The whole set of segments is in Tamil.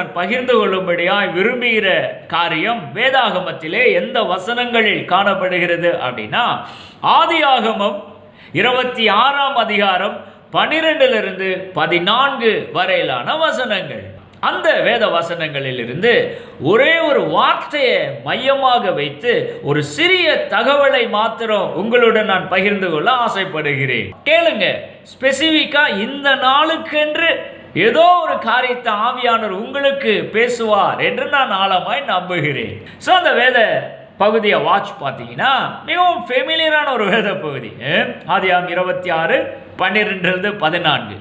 நான் பகிர்ந்து கொள்ளும்படியாய் விரும்புகிற காரியம் வேதாகமத்திலே எந்த வசனங்களில் காணப்படுகிறது அப்படின்னா ஆதியாகமம் இருபத்தி ஆறாம் அதிகாரம் பனிரெண்டிலிருந்து பதினான்கு வரையிலான வசனங்கள். அந்த வேத வசனங்களிலிருந்து ஒரே ஒரு வார்த்தையை மையமாக வைத்து ஒரு சிறிய தகவலை மாத்திரம் உங்களுடன் நான் பகிர்ந்து கொள்ள ஆசைப்படுகிறேன். கேளுங்க ஸ்பெசிஃபிக்கா இந்த நாளுக்கென்று ஏதோ ஒரு காரியத்தை ஆவியானவர் உங்களுக்கு பேசுவார் என்று நான் ஆழமாய் நம்புகிறேன். ஸோ அந்த வேத பகுதியை வாட்ச் பார்த்தீங்கன்னா மிகவும் ஃபெமிலியரான ஒரு வேத பகுதி. ஆதியாம் இருபத்தி ஆறு பன்னிரெண்டிலிருந்து பதினான்கு.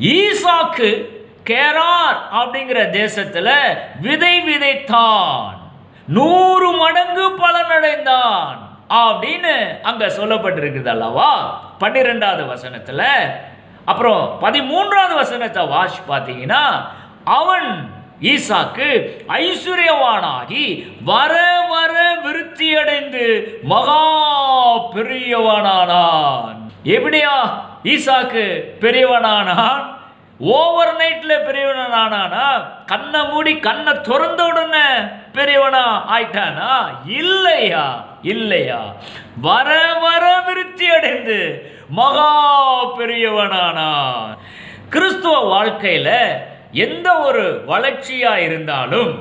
ஈசாக்கு கேரார் அப்படிங்கிற தேசத்தில் விதை விதைத்தான். நூறு மடங்கு பலனடைந்தான் அப்படின்னு அங்க சொல்லப்பட்டிருக்குது அல்லவா? பன்னிரெண்டாவது வசனத்துல அப்புறம் பதிமூன்றாவது வசனத்தை வாஷ் பார்த்தீங்கன்னா அவன் ஈசாக்கு ஐஸ்வர்யவானாகி வர வர விருத்தியடைந்து மகா பெரியவனானான். எப்படியா? ஈசாக்கு பெரியவனானான்? ஓவர் நைட்ல பெரியவனானானா? கண்ணை மூடி கண்ணை திறந்த உடனே பெரியவனா ஆயிட்டானா? இல்லையா? இல்லையா. வர வர விருத்தி அடைந்து மகா பெரியவனானான். கிறிஸ்துவ வாழ்க்கையில் எந்த ஒரு வளர்ச்சியாக இருந்தாலும்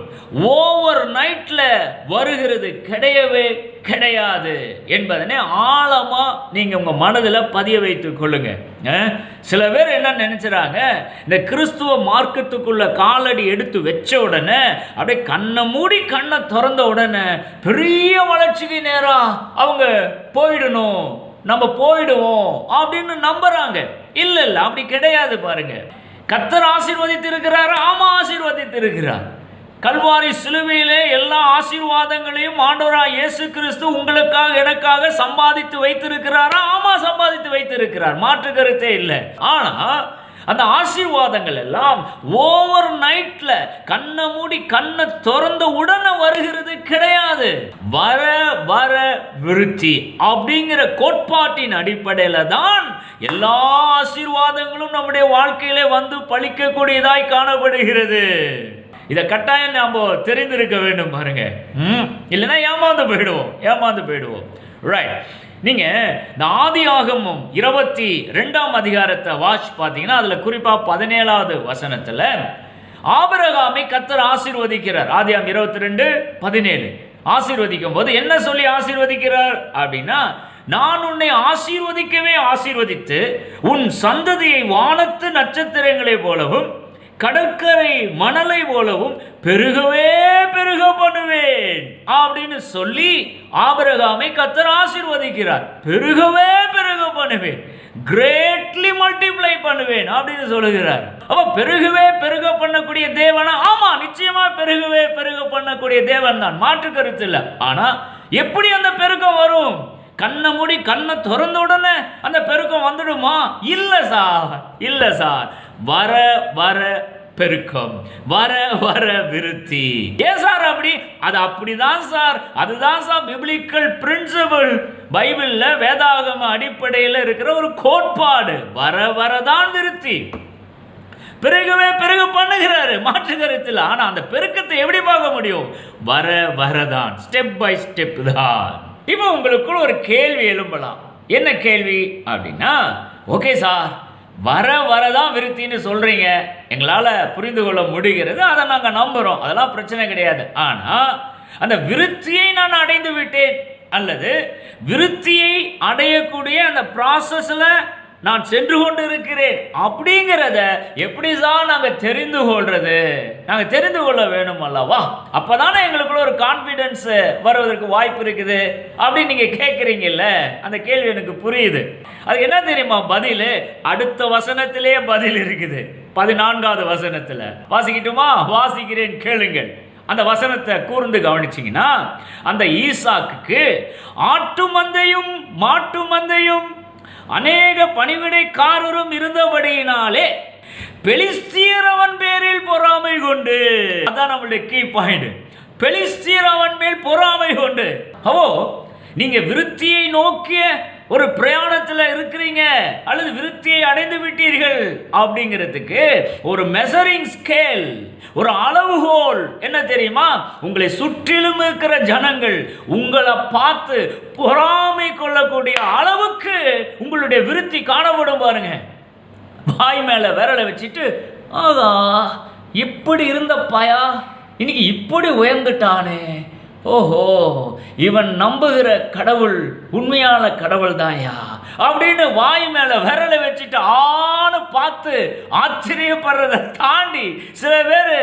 ஓவர் நைட்டில் வருகிறது கிடையவே கிடையாது என்பதனை ஆழமாக நீங்கள் உங்கள் மனதில் பதிய வைத்து கொள்ளுங்க. சில பேர் என்ன நினைச்சுறாங்க? இந்த கிறிஸ்துவ மார்க்கத்துக்குள்ள காலடி எடுத்து வச்ச உடனே அப்படியே கண்ணை மூடி கண்ணை திறந்த உடனே பெரிய வளர்ச்சிக்கு நேராக அவங்க போயிடணும். நம்ம போயிடுவோம் அப்படின்னு நம்புறாங்க. இல்ல இல்ல அப்படி கிடையாது பாருங்க. கத்தர் ஆசீர்வதித்து இருக்கிறார் ஆமா ஆசீர்வதித்து இருக்கிறார் கல்வாரி சிலுவையிலே எல்லா ஆசீர்வாதங்களையும் ஆண்டவராக இயேசு கிறிஸ்து உங்களுக்காக எனக்காக சம்பாதித்து வைத்திருக்கிறாரா? ஆமா சம்பாதித்து வைத்திருக்கிறார். மாற்று கருத்தே இல்லை. ஆனா அந்த ஆசீர்வாதங்கள் எல்லாம் ஓவர் நைட்ல கண்ணை மூடி கண்ணை திறந்த உடனே வருகிறது கிடையாது. வர வர விருத்தி அப்படிங்கிற கோட்பாட்டின் அடிப்படையில தான் எல்லா ஆசீர்வாதங்களும் நம்முடைய வாழ்க்கையிலே வந்து பழிக்கக்கூடியதாய் காணப்படுகிறது. இதை கட்டாயம் நாம் தெரிந்திருக்க வேண்டும் பாருங்க. ம்? இல்லைன்னா ஏமாந்து போயிடுவோம். ஏமாந்து போயிடுவோம். ரைட் நீங்க இந்த ஆதி ஆகமும் இருபத்தி ரெண்டாம் அதிகாரத்தை வாட்ச் பார்த்தீங்கன்னா அதுல குறிப்பா பதினேழாவது வசனத்துல ஆபரகாமை கத்தர் ஆசீர்வதிக்கிறார். ஆதியாம் இருபத்தி ரெண்டு பதினேழு. ஆசீர்வதிக்கும் போது என்ன சொல்லி ஆசீர்வதிக்கிறார் அப்படின்னா நான் உன்னை ஆசீர்வதிக்கவே ஆசீர்வதித்து உன் சந்ததியை வானத்து நட்சத்திரங்களைப் போலவும் கடற்கரை மணலை போலவும் பெருகவே பெருக பண்ணுவேன் அப்படின்னு சொல்லி ஆபரகாமை கத்தர் ஆசிர்வதிக்கிறார். பெருகவே பெருக பண்ணுவேன். கிரேட்லி மல்டிப்ளை பண்ணுவேன் அப்படின்னு சொல்லுகிறார். அப்ப பெருகவே பெருக பண்ணக்கூடிய தேவனா? ஆமா நிச்சயமா பெருகவே பெருக பண்ணக்கூடிய தேவன் தான். மாற்று கருத்து இல்லை. ஆனா எப்படி அந்த பெருக்கம் வரும்? கண்ணை மூடி கண்ணை திறந்த உடனே அந்த பெருக்கம் வந்துடுமா? இல்லை சார் இல்லை சார். வர வர பெருக்கம் வர வர விருத்தி. ஏன் சார் அப்படி? அது அப்படிதான் சார். அதுதான் சார் பிப்ளிக்கல் பிரின்சிபிள் பைபிள்ல வேதாகம அடிப்படையில் இருக்கிற ஒரு கோட்பாடு. வர வரதான் விருத்தி. பெருகவே பெருக பண்ணுகிறாரு. மாற்று கருத்தில். ஆனா அந்த பெருக்கத்தை எப்படி பார்க்க முடியும்? வர வரதான். ஸ்டெப் பை ஸ்டெப் தான். இப்போ உங்களுக்குள்ள ஒரு கேள்வி எழும்பலாம். என்ன கேள்வி? அப்படின்னா ஓகே சார் வர வரதான் விருத்தின்னு சொல்கிறீங்க எங்களால் புரிந்து கொள்ள முடிகிறது. அதை நாங்கள் நம்புகிறோம் அதெல்லாம் பிரச்சனை கிடையாது. ஆனால் அந்த விருத்தியை நான் அடைந்து விட்டேன். அல்லது விருத்தியை அடையக்கூடிய அந்த ப்ராசஸில் நான் சென்று கொண்டு இருக்கிறேன் அப்படிங்கிறத எப்படி தான் நாங்கள் தெரிந்து கொள்றது? நாங்கள் தெரிந்து கொள்ள வேணும் அல்லவா அப்பதானே எங்களுக்குள்ள ஒரு கான்ஃபிடென்ஸ் வருவதற்கு வாய்ப்பு இருக்குது. அப்படின்னு நீங்க கேட்குறீங்கல்ல அந்த கேள்வி எனக்கு புரியுது. அதுக்கு என்ன தெரியுமா பதில்? அடுத்த வசனத்திலே பதில் இருக்குது. பதினான்காவது வசனத்துல. வாசிக்கட்டுமா? வாசிக்கிறேன் கேளுங்கள். அந்த வசனத்தை கூர்ந்து கவனிச்சிங்கன்னா அந்த ஈசாக்கு ஆட்டு மந்தையும் மாட்டு மந்தையும் அநேக பணிவிடைக்காரரும் இருந்தபடியினாலே பெலிஸ்தியர் அவன் பேரில் பொறாமை கொண்டு அதான் நம்மளுடைய கீ பாயிண்ட் பெலிஸ்தியர் அவன் மேல் பொறாமை கொண்டு. அவோ நீங்க விருத்தியை நோக்கிய ஒரு பிரயாணத்தில் இருக்கிறீங்க அல்லது விருத்தியை அடைந்து விட்டீர்கள் அப்படிங்கிறதுக்கு ஒரு மெசரிங் ஸ்கேல் ஒரு அளவுகோல். என்ன தெரியுமா? உங்களை சுற்றிலும் இருக்கிற ஜனங்கள் உங்களை பார்த்து பொறாமை கொள்ளக்கூடிய அளவு உங்களுடைய விருத்தி காணப்படும் பாருங்க. வாய் மேல விரலை வச்சுட்டு ஆகா இப்படி இருந்த பாயா? இன்னைக்கு இப்படி உயர்ந்துட்டானே. ஓஹோ இவன் நம்புகிற கடவுள் உண்மையான கடவுள் தான்யா அப்படின்னு வாய் மேல விரலை வச்சுட்டு ஆணு பார்த்து ஆச்சரியப்படுறதை தாண்டி சில பேர்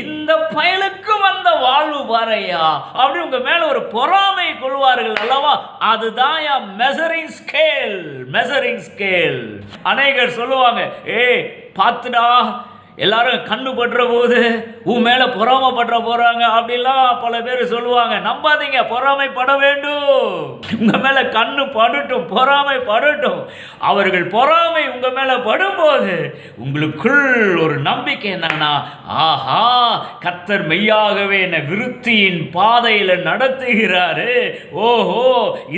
இந்த பயலுக்கு வந்த வாழ்வு பாறையா? அப்படி உங்க மேல ஒரு பொறாமை கொள்வார்கள் அல்லவா? அதுதான் மெசரிங் ஸ்கேல் மெசரிங் ஸ்கேல் அநேகர் சொல்லுவாங்க ஏ பார்த்துடா எல்லாரும் கண்ணு படுற போது உன் மேலே பொறாமைப்படுற போகிறாங்க அப்படிலாம் பல பேர் சொல்லுவாங்க. நம்பாதீங்க பொறாமைப்பட வேண்டும். உங்கள் மேலே கண்ணு படட்டும் பொறாமை படட்டும் அவர்கள் பொறாமை உங்கள் மேலே படும்போது உங்களுக்குள் ஒரு நம்பிக்கை என்னன்னா ஆஹா கத்தர் மெய்யாகவே என்னை விருத்தியின் பாதையில் நடத்துகிறாரு. ஓஹோ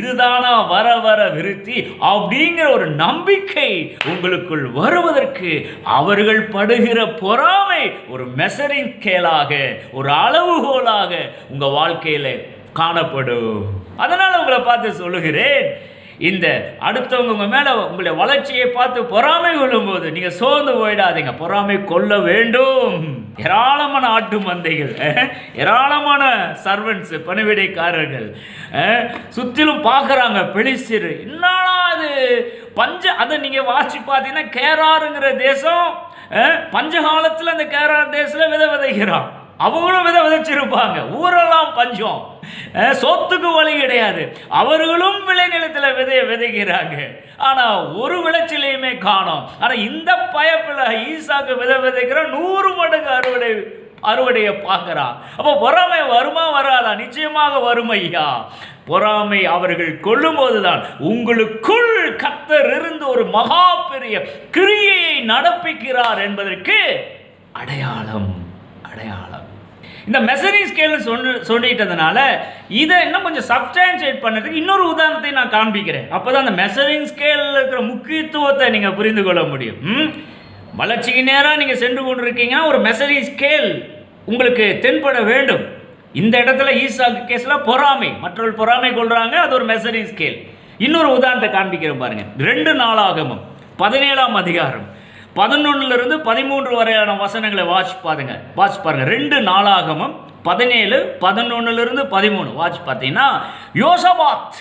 இதுதானா வர வர விருத்தி? அப்படிங்கிற ஒரு நம்பிக்கை உங்களுக்குள் வருவதற்கு அவர்கள் படுகிற பொறாமை ஒரு மெசரிங் கேலாக ஒரு அளவுகோலாக உங்கள் வாழ்க்கையில காணப்படும். அதனால் உங்களை பார்த்து சொல்லுகிறேன் இந்த அடுத்தவங்க உங்கள் மேலே உங்களுடைய வளர்ச்சியை பார்த்து பொறாமை கொள்ளும்போது நீங்கள் சோர்ந்து போயிடாதீங்க. பொறாமை கொள்ள வேண்டும். ஏராளமான ஆட்டு மந்தைகள் ஏராளமான சர்வன்ஸ் பணிவிடைக்காரர்கள் சுற்றிலும் பார்க்குறாங்க பெலிஸ்தர் என்னடா அது பஞ்ச அதை நீங்கள் வாசி பார்த்தீங்கன்னா கேராருங்கிற தேசம் பஞ்சகாலத்தில் பஞ்ச காலத்தில் அந்த கேரள தேசத்தில் விதை விதைக்கிறான். அவங்களும் விதை விதைச்சிருப்பாங்க. ஊரெல்லாம் பஞ்சம். சொத்துக்கு வழி கிடையாது. அவர்களும் விளைநிலத்தில் விதைய விதைக்கிறாங்க. ஆனால் ஒரு விளைச்சலையுமே காணோம். ஆனால் இந்த பயப்பில் ஈசாக்கு விதை விதைக்கிற நூறு மடங்கு அறுவடை அறுவடையை பார்க்குறான். அப்போ பொறாமை வருமா வராதா? நிச்சயமாக வரும் ஐயா பொறாமை அவர்கள் கொள்ளும்போதுதான் உங்களுக்குள் கத்தர் இருந்து ஒரு மகா பெரிய கிரியையை நடப்பிக்கிறார் என்பதற்கு அடையாளம் அடையாளம். இந்த மெசரி ஸ்கேல் சொன்ன சொல்லிட்டதுனால இதை இன்னும் கொஞ்சம் சப்ஸ்டான்ஷியேட் பண்ணுறதுக்கு இன்னொரு உதாரணத்தை நான் காண்பிக்கிறேன். அப்போ தான் அந்த மெசரிங் ஸ்கேலில் இருக்கிற முக்கியத்துவத்தை நீங்கள் புரிந்து கொள்ள முடியும். ம்? வளர்ச்சிக்கு நேராக நீங்கள் சென்று கொண்டிருக்கீங்கன்னா ஒரு மெசரிங் ஸ்கேல் உங்களுக்கு தென்பட வேண்டும். இந்த இடத்துல ஈசாக்கு கேஸில் பொறாமை. மற்றவர்கள் பொறாமை கொள்றாங்க அது ஒரு மெசரிங் ஸ்கேல் இன்னொரு உதாரணத்தை காண்பிக்கிறேன் பாருங்க. ரெண்டு நாளாகமும் பதினேழாம் அதிகாரம் பதினொன்னுல இருந்து பதிமூன்று வரையான வசனங்களை வாட்ச் பாருங்க. வாட்ச் பாருங்க. ரெண்டு நாளாகமும் பதினேழு பதினொன்னுல இருந்து பதிமூணு. வாட்ச் பார்த்தீங்கன்னா யோசபாத்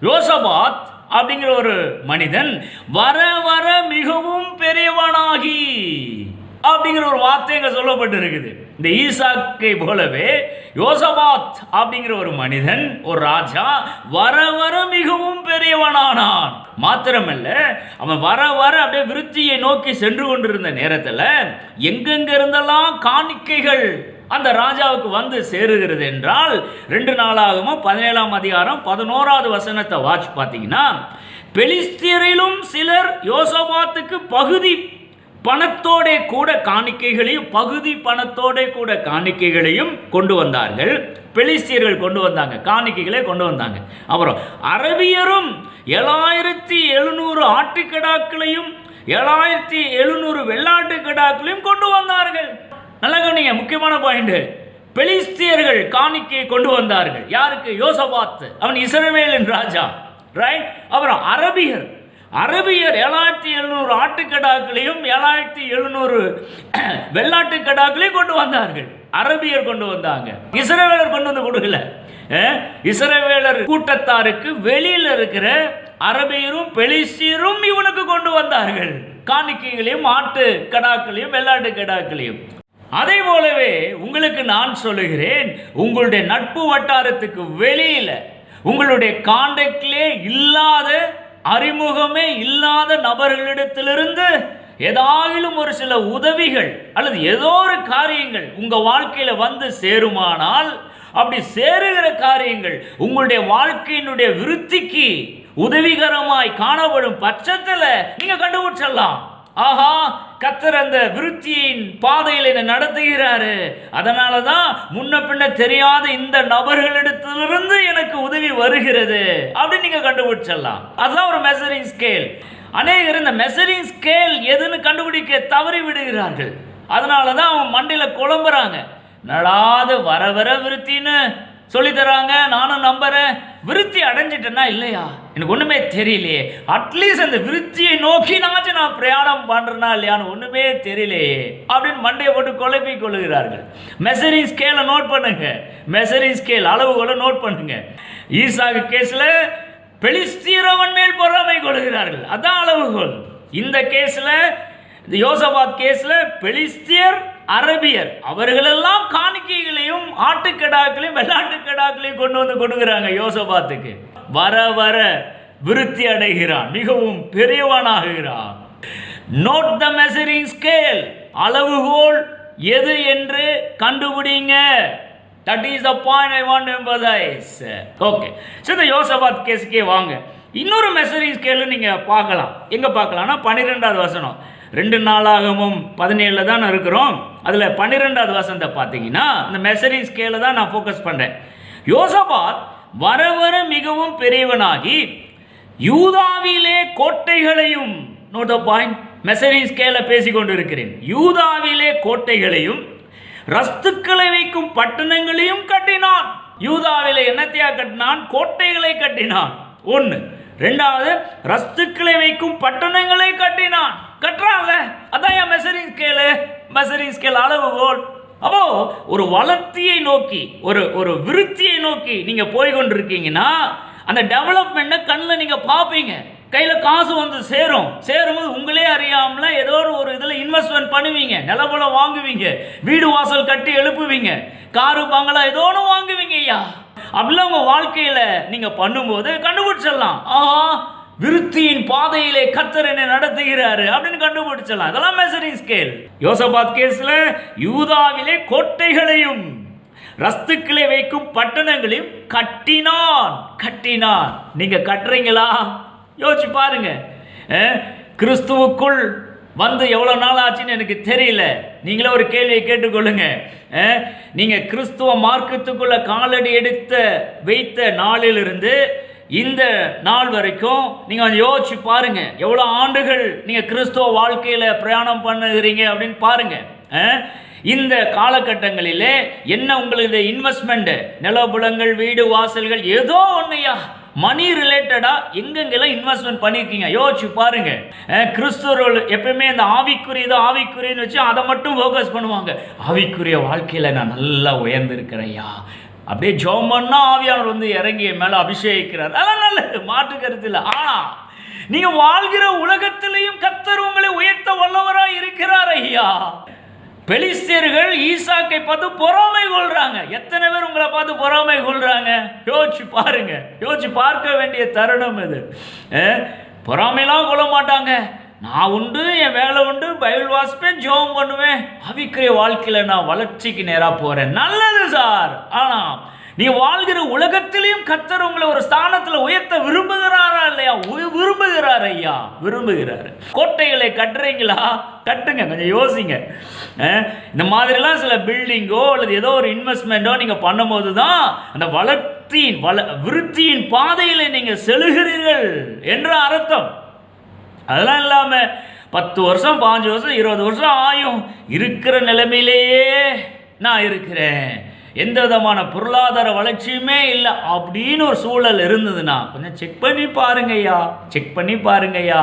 யோசபாத் அப்படிங்கிற ஒரு மனிதன் வர வர மிகவும் பெரியவனாகி. அப்படிங்கிற ஒரு வார்த்தை இங்கே சொல்லப்பட்டு இருக்குது இந்த ஈசாக்கை போலவே யோசபாத் அப்படிங்கிற ஒரு மனிதன் ஒரு ராஜா வர வர மிகவும் பெரியவனானான். மாத்திரமல்ல அவன் வர வர அப்படியே விருத்தியை நோக்கி சென்று கொண்டிருந்த நேரத்தில் எங்கெங்க இருந்தெல்லாம் காணிக்கைகள் அந்த ராஜாவுக்கு வந்து சேருகிறது என்றால் ரெண்டு நாளாகவும் பதினேழாம் அதிகாரம் பதினோராவது வசனத்தை வாட்ச் பார்த்தீங்கன்னா பெலிஸ்தியரிலும் சிலர் யோசபாத்துக்கு பகுதி பணத்தோட கூட காணிக்கைகளையும் பகுதி பணத்தோட கூட காணிக்கைகளையும் கொண்டு வந்தார்கள். பெலிஸ்தியர்கள் கொண்டு வந்தாங்க காணிக்கைகளை கொண்டு வந்தாங்க. அப்புறம் அரபியரும் ஏழாயிரத்தி எழுநூறு ஆட்டுக்கடாக்களையும் ஏழாயிரத்தி எழுநூறு வெள்ளாட்டு கடாக்களையும் கொண்டு வந்தார்கள். நல்லா கவனிங்க முக்கியமான பாயிண்ட் பெலிஸ்தியர்கள் காணிக்கையை கொண்டு வந்தார்கள். யாருக்கு? யோசபாத் அவன் இஸ்ரவேலின் ராஜா ரைட் அப்புறம் அரபியர். அரபியர் ஏழாயிரத்தி எழுநூறு ஆட்டுக்கடாக்களையும் ஏழாயிரத்தி எழுநூறு வெள்ளாட்டு கடாக்களையும் கொண்டு வந்தார்கள். அரபியர் கொண்டு வந்தாங்க. இஸ்ரேவேலர் கொண்டு வந்து கொடுக்கல. இஸ்ரேவேலர் கூட்டத்தாருக்கு வெளியில் இருக்கிற அரபியரும் பெலிசியரும் இவனுக்கு கொண்டு வந்தார்கள். காணிக்கைகளையும் ஆட்டு கடாக்களையும் வெள்ளாட்டு கடாக்களையும். அதே போலவே உங்களுக்கு நான் சொல்லுகிறேன் உங்களுடைய நட்பு வட்டாரத்துக்கு வெளியில உங்களுடைய கான்டாக்ட்லே இல்லாத அறிமுகமே இல்லாத நபர்களிடத்திலிருந்து ஏதாயிலும் ஒரு சில உதவிகள் அல்லது ஏதோ ஒரு காரியங்கள் உங்கள் வாழ்க்கையில் வந்து சேருமானால் அப்படி சேருகிற காரியங்கள் உங்களுடைய வாழ்க்கையினுடைய விருத்திக்கு உதவிகரமாய் காணப்படும் பட்சத்தில் நீங்கள் கண்டுபிடிச்சிடலாம். ஆஹா கத்தர் அந்த விருத்தியின் பாதையில் என்னை நடத்துகிறாரு. அதனால தான் முன்ன பின்ன தெரியாத இந்த நபர்களிடத்திலிருந்து எனக்கு உதவி வருகிறது. அப்படின்னு நீங்கள் கண்டுபிடிச்சிடலாம். அதுதான் ஒரு மெசரிங் ஸ்கேல் அநேகர் இந்த மெசரிங் ஸ்கேல் எதுன்னு கண்டுபிடிக்க தவறி விடுகிறார்கள். அதனால தான் அவன் மண்டையில் குழம்புறாங்க. நடாது வர வர விருத்தின்னு சொல்லித்தராங்க. நானும் நம்புறேன். விருத்தி அடைஞ்சிட்டேன்னா இல்லையா? எனக்கு ஒண்ணுமே தெரியலையே. அட்லீஸ்ட் அந்த விருத்தியை நோக்கி நாச்சும் நான் பிரயாணம் பண்றேனா இல்லையான்னு ஒண்ணுமே தெரியலையே. அப்படின்னு மண்டையை போட்டு குழப்பி கொள்ளுகிறார்கள். மெசரி ஸ்கேலை நோட் பண்ணுங்க. மெசரி ஸ்கேல் அளவுகளை நோட் பண்ணுங்க. ஈசாக்கு கேஸ்ல பெலிஸ்தீரவன் மேல் பொறாமை கொள்கிறார்கள் அதான் அளவுகோல். இந்த கேஸ்ல இந்த யோசபாத் கேஸ்ல பெலிஸ்தியர் அரபியர். அவர்களெல்லாம் காணிக்கைகளையும் ஆட்டுக்கடாக்களையும் வெள்ளாட்டுக்கடாக்களையும் கொண்டு வந்து கொடுக்குறாங்க யோசபாத்துக்கு. வர வர விருத்தி அடைகிறான் மிகவும் பெரியவனாகிறான். நோட் த மெசரிங் ஸ்கேல் அளவுகோல் எது என்று கண்டுபிடிங்க. That is the point I want emphasise okay so இந்த யோசபாத் கேஸுக்கே வாங்க. இன்னொரு மெசரிங் ஸ்கேலு நீங்கள் பார்க்கலாம். எங்கே பார்க்கலாம்னா பன்னிரெண்டாவது வசனம். ரெண்டு நாளாகவும் பதினேழில் தான் இருக்கிறோம். அதில் பன்னிரெண்டாவது வசனத்தை பார்த்தீங்கன்னா இந்த மெசரிங் ஸ்கேலில் தான் நான் ஃபோக்கஸ் பண்ணுறேன் யோசபாத் வர வர மிகவும் பெரியவனாகி யூதாவிலே கோட்டைகளையும் நோட் த பாயிண்ட் மெசரிங் ஸ்கேல பேசி கொண்டிருக்கிறேன் யூதாவிலே கோட்டைகளையும் ரஸ்துக்களை வைக்கும் பட்டணங்களையும் கட்டினான். யூதாவிலே என்னத்தையா கட்டினான்? கோட்டைகளை கட்டினான். ஒன்று ரெண்டாவது ரஸ்துக்களை வைக்கும் பட்டணங்களை கட்டினான். கட்டுறான்ல அதான் என் மெசரிங் ஸ்கேலு மெசரிங் ஸ்கேல் அளவுகோல் அப்போ ஒரு வளர்ச்சியை நோக்கி ஒரு ஒரு விருத்தியை நோக்கி நீங்க போய் கொண்டிருக்கீங்கன்னா அந்த டெவலப்மெண்ட்டை கண்ணில் நீங்க பார்ப்பீங்க. கையில் காசு வந்து சேரும். சேரும்போது உங்களே அறியாமல் ஏதோ ஒரு ஒரு இதில் இன்வெஸ்ட்மெண்ட் பண்ணுவீங்க. நிலபலம் வாங்குவீங்க. வீடு வாசல் கட்டி எழுப்புவீங்க. காரு பங்களா ஏதோ ஒன்று வாங்குவீங்க ஐயா. அப்படிலாம் உங்கள் வாழ்க்கையில் நீங்கள் பண்ணும்போது கண்டுபிடிச்சிடலாம். ஆஹா விருத்தியின் பாதையிலே கத்தர் என்னை நடத்துகிறாரு அப்படின்னு கண்டுபிடிச்சிடலாம் அதெல்லாம் மெசரிங் ஸ்கேல் யோசபாத் கேஸ்ல யூதாவிலே கோட்டைகளையும் ரஸ்துக்களை வைக்கும் பட்டணங்களையும் கட்டினான். கட்டினான். நீங்க கட்டுறீங்களா? யோசிச்சு பாருங்க. கிறிஸ்துவுக்குள் வந்து எவ்வளோ நாள் ஆச்சுன்னு எனக்கு தெரியல. நீங்களே ஒரு கேள்வியை கேட்டுக்கொள்ளுங்க. நீங்கள் கிறிஸ்துவ மார்க்கத்துக்குள்ள காலடி எடுத்த வைத்த நாளிலிருந்து இந்த நாள் வரைக்கும் நீங்கள் கொஞ்சம் யோசிச்சு பாருங்கள் எவ்வளோ ஆண்டுகள் நீங்கள் கிறிஸ்துவ வாழ்க்கையில் பிரயாணம் பண்ணுகிறீங்க அப்படின்னு பாருங்கள் இந்த காலகட்டங்களிலே என்ன உங்களுடைய இன்வெஸ்ட்மெண்ட்டு நிலபுலங்கள் வீடு வாசல்கள் ஏதோ ஒன்றையா மணி ரிலேட்டடாக எங்கெங்கெல்லாம் இன்வெஸ்ட்மெண்ட் பண்ணியிருக்கீங்க? யோசிச்சு பாருங்க. கிறிஸ்துவர்கள் எப்பயுமே இந்த ஆவிக்குரியது ஆவிக்குரியன்னு வச்சு அதை மட்டும் ஃபோக்கஸ் பண்ணுவாங்க. ஆவிக்குரிய வாழ்க்கையில் நான் நல்லா உயர்ந்திருக்கிறேன்யா அப்படியே ஜோம் பண்ணா ஆவியானவர் வந்து இறங்கி என் அபிஷேகிக்கிறார். அதெல்லாம் நல்லது மாற்று கருத்து இல்லை. ஆனால் நீங்கள் வாழ்கிற உலகத்திலையும் கத்தர் உங்களை உயர்த்த வல்லவராக இருக்கிறார் ஐயா. பெலிஸ்தியர்கள் ஈசாக்கை பார்த்து பொறாமை கொள்றாங்க. எத்தனை பேர் உங்களை பார்த்து பொறாமை கொள்றாங்க? யோசிச்சு பாருங்க. யோசிச்சு பார்க்க வேண்டிய தருணம் இது. அஹ், பொறாமைலாம் கொள்ள மாட்டாங்க. நான் உண்டு என் வேலை உண்டு பைபிள் வாசிப்பேன் ஜோம் பண்ணுவேன். அவிக்கிற வாழ்க்கையில் நான் வளர்ச்சிக்கு நேராக போகிறேன் நல்லது சார். ஆனால் நீ வாழ்கிற உலகத்திலையும் கத்தர் உங்களை ஒரு ஸ்தானத்தில் உயர்த்த விரும்புகிறாரா இல்லையா? விரும்புகிறார் ஐயா. விரும்புகிறார். கோட்டைகளை கட்டுறீங்களா? கட்டுங்க கொஞ்சம் யோசிங்க. இந்த மாதிரிலாம் சில பில்டிங்கோ அல்லது ஏதோ ஒரு இன்வெஸ்ட்மெண்ட்டோ நீங்கள் பண்ணும்போது தான் அந்த வளர்ச்சியின் வள விருத்தியின் பாதையில் நீங்கள் செலுகிறீர்கள் என்ற அர்த்தம். அதெல்லாம் இல்லாமல் பத்து வருஷம் பாஞ்சு வருஷம் இருபது வருஷம் ஆயும் இருக்கிற நிலைமையிலேயே நான் இருக்கிறேன். எந்த விதமான பொருளாதார வளர்ச்சியுமே இல்லை அப்படின்னு ஒரு சூழல் இருந்ததுன்னா கொஞ்சம் செக் பண்ணி பாருங்கய்யா செக் பண்ணி பாருங்கய்யா.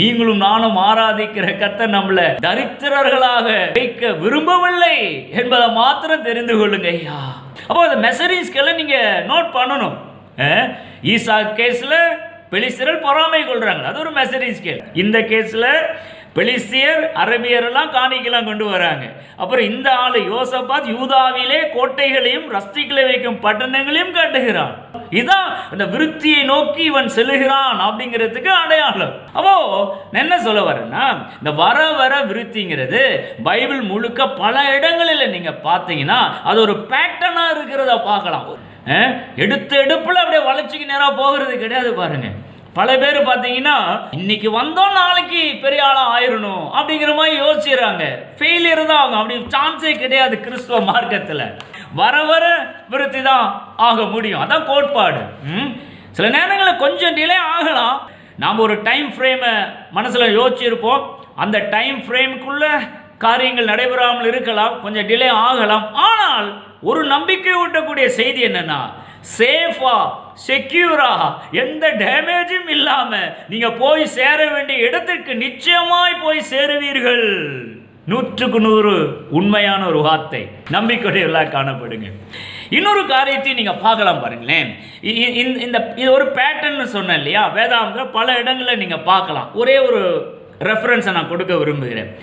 நீங்களும் நானும் ஆராதிக்கிற கத்தை நம்மளை தரித்திரர்களாக வைக்க விரும்பவில்லை என்பதை மாத்திரம் தெரிந்து கொள்ளுங்க ஐயா அப்போ அந்த மெசரிஸ்கெல்லாம் நீங்கள் நோட் பண்ணணும். ஈசா கேஸில் பெலிஸ்தர்கள் பொறாமை கொள்றாங்க. அது ஒரு மெசரிஸ் கேள். இந்த கேஸில் பெலிஸ்தியர் அரபியர் எல்லாம் காணிக்கலாம் கொண்டு வராங்க. அப்புறம் இந்த ஆள் யோசபாத் யூதாவிலே கோட்டைகளையும் ரஸ்திகளை வைக்கும் பட்டணங்களையும் கட்டுகிறான். இதான் இந்த விருத்தியை நோக்கி இவன் செல்லுகிறான் அப்படிங்கிறதுக்கு அடையாளம். அப்போ நான் என்ன சொல்ல வரேன்னா இந்த வர வர விருத்திங்கிறது பைபிள் முழுக்க பல இடங்களில் நீங்க பார்த்தீங்கன்னா அது ஒரு பேட்டர்னா இருக்கிறத பார்க்கலாம். எடுத்த எடுப்பில் அப்படியே வளர்ச்சிக்கு நேராக போகிறது கிடையாது பாருங்க. பல பேர் பார்த்தீங்கன்னா இன்னைக்கு வந்தோம் நாளைக்கு பெரிய ஆளாக ஆயிடணும் ஆயிரணும் அப்படிங்கிற மாதிரி யோசிச்சுறாங்க ஃபெயிலியர் தான் ஆகும் அப்படி சான்ஸே கிடையாது கிறிஸ்துவ மார்க்கத்தில். வர வர விருத்தி தான் ஆக முடியும். அதான் கோட்பாடு. ம்? சில நேரங்களில் கொஞ்சம் டிலே ஆகலாம். நாம் ஒரு டைம் ஃப்ரேமை மனசில் யோசிச்சிருப்போம். அந்த டைம் ஃப்ரேமுக்குள்ள காரியங்கள் நடைபெறாமல் இருக்கலாம். கொஞ்சம் டிலே ஆகலாம். ஆனால் ஒரு நம்பிக்கை ஊட்டக்கூடிய செய்தி என்னன்னா சேஃபா செக்யூரா எந்த டேமேஜும் இல்லாம நீங்க போய் சேர வேண்டிய இடத்திற்கு நிச்சயமாய் போய் சேருவீர்கள். நூற்றுக்கு நூறு உண்மையான ஒரு வார்த்தை. நம்பிக்கையுடையவர்களாக காணப்படுங்க. இன்னொரு காரியத்தையும் நீங்கள் பார்க்கலாம் பாருங்களேன். இ- இந்த இந்த இது ஒரு பேட்டர்ன் சொன்னேன் இல்லையா? வேதாந்த பல இடங்களில் நீங்கள் பார்க்கலாம். ஒரே ஒரு ரெஃபரன்ஸை நான் கொடுக்க விரும்புகிறேன்.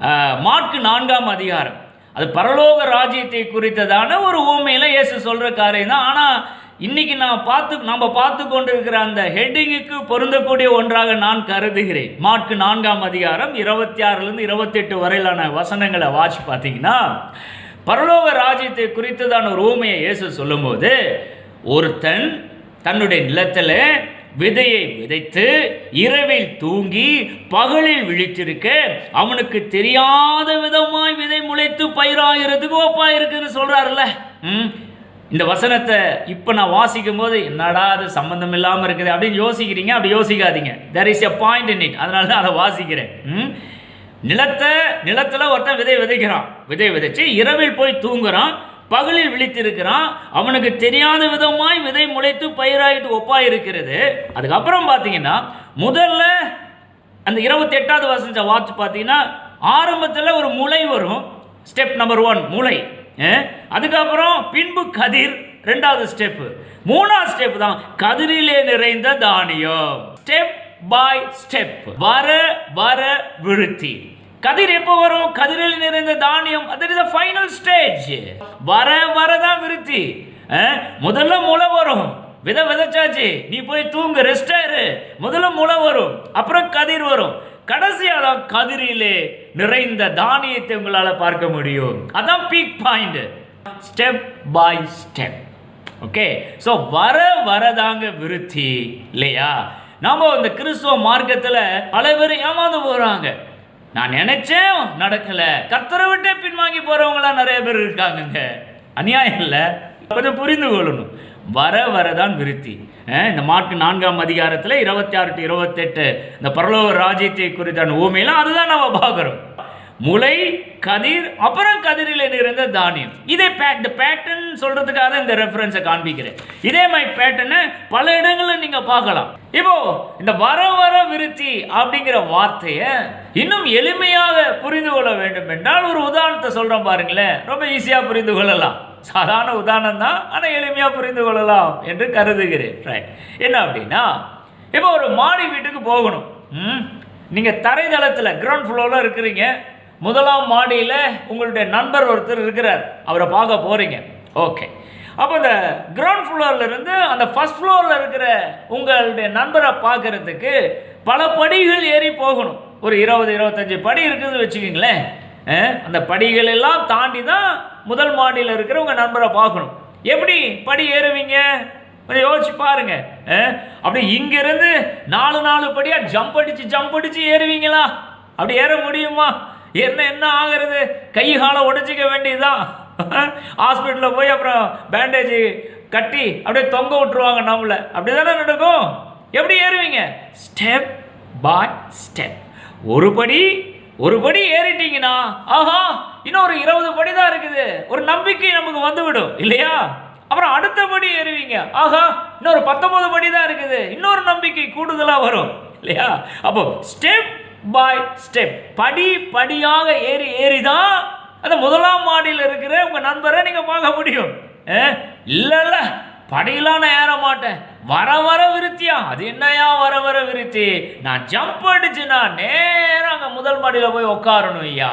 அஹ், மார்க்கு நான்காம் அதிகாரம். அது பரலோக ராஜ்யத்தை குறித்ததான ஒரு ஊமையில் இயேசு சொல்கிற காரியம் தான் ஆனால் இன்னைக்கு நான் பார்த்து நம்ம பார்த்து கொண்டிருக்கிற அந்த ஹெட்டிங்குக்கு பொருந்தக்கூடிய ஒன்றாக நான் கருதுகிறேன். மார்க்கு நான்காம் அதிகாரம் இருபத்தி ஆறுலேருந்து இருபத்தெட்டு வரையிலான வசனங்களை வாட்சி பார்த்தீங்கன்னா பரலோக ராஜ்யத்தை குறித்ததான ஒரு ஊமையை இயேசு சொல்லும்போது ஒருத்தன் தன்னுடைய நிலத்தில் விதையை விதைத்து இரவில் தூங்கி பகலில் விழித்திருக்க அவனுக்கு தெரியாத விதமாய் விதை முளைத்து பயிராகிறது கோப்பா இருக்குன்னு சொல்றாருல்ல. ம்? இந்த வசனத்தை இப்போ நான் வாசிக்கும் போது என்னடா அது சம்மந்தம் இல்லாமல் இருக்குது அப்படின்னு யோசிக்கிறீங்க அப்படி யோசிக்காதீங்க. There is a point in it அதனால தான் அதை வாசிக்கிறேன். ம்? நிலத்தை நிலத்தில் ஒருத்தன் விதை விதைக்கிறான். விதை விதைச்சு இரவில் போய் தூங்குறான். பகலில் விழித்திருக்கிறான். அவனுக்கு தெரியாத விதமாய் விதை முளைத்து பயிராயிட்டு ஒப்பாயிருக்கிறது. அதுக்கப்புறம் பார்த்தீங்கன்னா முதல்ல அந்த இருபத்தி எட்டாவது வசனத்தை வாட்ச் பார்த்தீங்கன்னா ஆரம்பத்தில் ஒரு முளை வரும். ஸ்டெப் நம்பர் ஒன் முளை. அதுக்கப்புறம் பின்பு கதிர் ரெண்டாவது ஸ்டெப்பு மூணாவது ஸ்டெப் தான் கதிரிலே நிறைந்த தானியம். ஸ்டெப் பை ஸ்டெப் வர வர விருத்தி கதிர் எப்போ வரும்? கதிரில் நிறைந்த தானியம். அது இஸ் ஃபைனல் ஸ்டேஜ் வர வரதான் விருத்தி. முதல்ல முளை வரும். விதை விதைச்சாச்சு. நீ போய் தூங்கு ரெஸ்ட் ஆயிரு முதல்ல முளை வரும். அப்புறம் கதிர் வரும். கடைசியாக தான் கதிரிலே நிறைந்த தானியத்தை உங்களால் பார்க்க முடியும். அதான் peak point step by step okay so வர வரதாங்க விருத்தி. இல்லையா? நாம இந்த கிறிஸ்துவ மார்க்கத்தில் பல பேர் ஏமாந்து போகிறாங்க நான் நினைச்சேன் நடக்கல. கர்த்தரை விட்டே பின்வாங்கி போறவங்களாம் நிறைய பேர் இருக்காங்கங்க. அநியாயம் இல்லை. கொஞ்சம் புரிந்து கொள்ளணும். வர வரதான் விருத்தி. இந்த மார்க்கு நான்காம் அதிகாரத்தில் இருபத்தி ஆறு டு இருபத்தெட்டு இந்த பரலோக ராஜ்யத்தை குறித்தான ஊமையெல்லாம் அதுதான் நம்ம பார்க்குறோம். முளை கதிர் அப்புறம் கதிரில் நிறைந்த தானியம். இதே பே இந்த பேட்டர்ன் சொல்றதுக்காக தான் இந்த ரெஃபரன்ஸை காண்பிக்கிறேன். இதே மாதிரி பேட்டர்னை பல இடங்களில் நீங்க பார்க்கலாம். இப்போ இந்த வர வர விருத்தி அப்படிங்கிற வார்த்தையை இன்னும் எளிமையாக புரிந்து கொள்ள வேண்டும் என்றால் ஒரு உதாரணத்தை சொல்றேன் பாருங்களேன். ரொம்ப ஈஸியாக புரிந்து கொள்ளலாம். சாதாரண உதாரணம் தான் ஆனால் எளிமையாக புரிந்து கொள்ளலாம் என்று கருதுகிறேன். ரைட் என்ன அப்படின்னா இப்போ ஒரு மாடி வீட்டுக்கு போகணும். ம்? நீங்கள் தரைதளத்தில் கிரவுண்ட் ஃப்ளோரில் இருக்கிறீங்க. முதலாம் மாடியில் உங்களுடைய நண்பர் ஒருத்தர் இருக்கிறார். அவரை பார்க்க போகிறீங்க ஓகே அப்போ இந்த கிரவுண்ட் ஃப்ளோர்லேருந்து அந்த ஃபர்ஸ்ட் ஃப்ளோரில் இருக்கிற உங்களுடைய நண்பரை பார்க்குறதுக்கு பல படிகள் ஏறி போகணும். ஒரு இருபது இருபத்தஞ்சி படி இருக்குதுன்னு வச்சுக்கிங்களேன். அந்த படிகள் எல்லாம் தாண்டி தான் முதல் மாடியில் இருக்கிற உங்கள் நண்பரை பார்க்கணும். எப்படி படி ஏறுவீங்க? கொஞ்சம் யோசிச்சு பாருங்க. அப்படி இங்கிருந்து நாலு நாலு படியாக ஜம்ப் அடிச்சு ஜம்ப் அடிச்சு ஏறுவீங்களா? அப்படி ஏற முடியுமா? என்ன என்ன ஆகிறது? கை காலை உடைச்சிக்க வேண்டியதுதான். ஹாஸ்பிட்டலில் போய் அப்புறம் பேண்டேஜ் கட்டி அப்படியே தொங்க விட்டுருவாங்க நம்மள. அப்படிதானே நடக்கும்? எப்படி ஏறுவீங்க? ஸ்டெப் பாய் ஸ்டெப் ஒரு படி ஒரு படி ஏறிட்டீங்கன்னா ஆஹா இன்னும் ஒரு இருபது படி தான் இருக்குது. ஒரு நம்பிக்கை நமக்கு வந்துவிடும் இல்லையா? அப்புறம் அடுத்த படி ஏறுவீங்க. ஆஹா இன்னொரு பத்தொன்பது படி தான் இருக்குது. இன்னொரு நம்பிக்கை கூடுதலாக வரும் இல்லையா? அப்போ ஸ்டெப் பை ஸ்டெப் படி படியாக ஏறி ஏறி தான் அந்த முதலாம் மாடியில் இருக்கிற உங்க நண்பரை நீங்க பார்க்க முடியும். அஹ், இல்ல இல்ல படியெல்லாம் நான் ஏற மாட்டேன். வர வர விருத்தியா? அது என்னையா வர வர விருத்தி? நான் ஜம்ப் அடிச்சுன்னா நேரம் அங்க முதல் மாடியில் போய் உட்காரணும் ஐயா.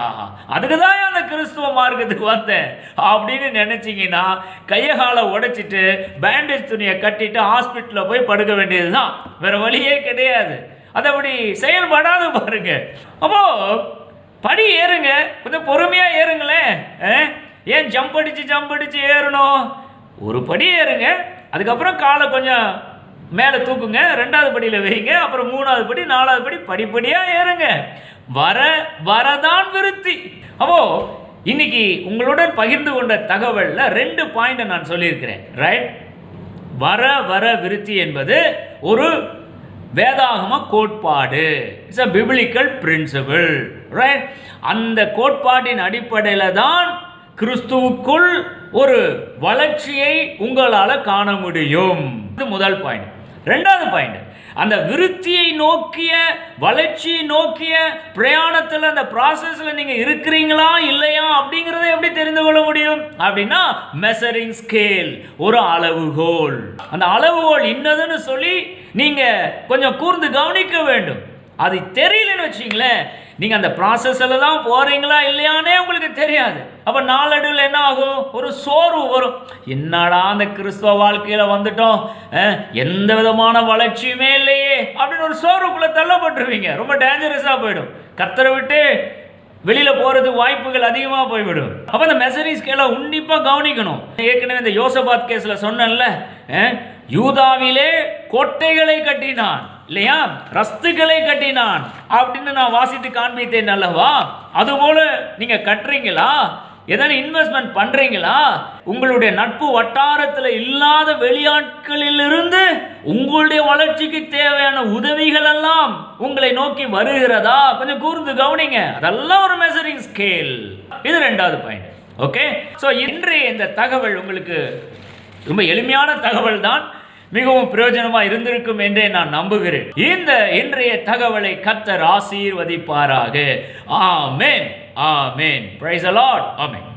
அதுக்கு தான் அந்த கிறிஸ்துவ மார்க்கத்துக்கு வந்தேன். அப்படின்னு நினச்சிங்கன்னா கையை காலை உடைச்சிட்டு பேண்டேஜ் துணியை கட்டிட்டு ஹாஸ்பிட்டலில் போய் படுக்க வேண்டியதுதான். வேற வழியே கிடையாது. அது அப்படி செயல்படாது பாருங்க. அப்போ படி ஏறுங்க. கொஞ்சம் பொறுமையா ஏறுங்களேன். ஏன் ஜம்ப் அடிச்சு ஜம்ப் அடிச்சு ஏறணும்? ஒரு படி ஏறுங்க. அதுக்கப்புறம் காலை கொஞ்சம் மேலே தூக்குங்க. ரெண்டாவது படியில் வைங்க. அப்புறம் மூணாவது படி நாலாவது படி படிப்படியாக ஏறுங்க. வர வரதான் விருத்தி. அப்போ இன்னைக்கு உங்களுடன் பகிர்ந்து கொண்ட தகவலில் ரெண்டு பாயிண்ட்டை நான் சொல்லியிருக்கிறேன். ரைட் வர வர விருத்தி என்பது ஒரு வேதாகம கோட்பாடு. It's a biblical principle right அந்த கோட்பாட்டின் அடிப்படையில் தான் கிறிஸ்துவுக்குள் ஒரு வளர்ச்சியை உங்களால் காண முடியும். இது முதல் பாயிண்ட் ரெண்டாவது பாயிண்ட் அந்த விருத்தியை நோக்கிய வளர்ச்சியை நோக்கிய பிரயாணத்தில் அந்த ப்ராசஸில் நீங்கள் இருக்கிறீங்களா இல்லையா அப்படிங்கிறத எப்படி தெரிந்து கொள்ள முடியும்? அப்படின்னா மெசரிங் ஸ்கேல் ஒரு அளவுகோல். அந்த அளவுகோல் இன்னதுன்னு சொல்லி நீங்கள் கொஞ்சம் கூர்ந்து கவனிக்க வேண்டும். அது தெரியலன்னு வச்சிங்களேன் நீங்கள் அந்த ப்ராசஸில் தான் போகிறீங்களா இல்லையானே உங்களுக்கு தெரியாது. அப்போ நாளடைவில் என்ன ஆகும்? ஒரு சோர்வு வரும். என்னடா அந்த கிறிஸ்துவ வாழ்க்கையில் வந்துட்டோம்? எந்த விதமான வளர்ச்சியுமே இல்லையே. அப்படின்னு ஒரு சோர்வுக்குள்ளே தள்ளப்பட்டுருவீங்க. ரொம்ப டேஞ்சரஸாக போயிடும். கத்தரை விட்டு வெளியில் போகிறதுக்கு வாய்ப்புகள் அதிகமாக போய்விடும். அப்போ அந்த மெசரி ஸ்கேலை உன்னிப்பாக கவனிக்கணும். ஏற்கனவே இந்த யோசபாத் கேஸில் சொன்னேன்ல. யூதாவிலே கோட்டைகளை கட்டினான். இல்லையா? ரஸ்துகளை கட்டினான். அப்படின்னு நான் வாசித்து காண்பித்தேன் அல்லவா? அதுபோல நீங்க கட்டுறீங்களா? எதனா இன்வெஸ்ட்மெண்ட் பண்ணுறீங்களா உங்களுடைய நட்பு வட்டாரத்தில் இல்லாத வெளியாட்களிலிருந்து உங்களுடைய வளர்ச்சிக்கு தேவையான உதவிகள் எல்லாம் உங்களை நோக்கி வருகிறதா? கொஞ்சம் கூர்ந்து கவனிங்க. அதெல்லாம் ஒரு மெசரிங் ஸ்கேல் இது ரெண்டாவது பாயிண்ட் ஓகே ஸோ இன்றைய இந்த தகவல் உங்களுக்கு ரொம்ப எளிமையான தகவல் தான். மிகவும் பிரயோஜனமாக இருந்திருக்கும் என்றே நான் நம்புகிறேன். இந்த இன்றைய தகவலை கத்தர் ஆசீர்வதிப்பாராக. ஆமேன். ஆமென் பிரைஸ் அலாட் ஆமென்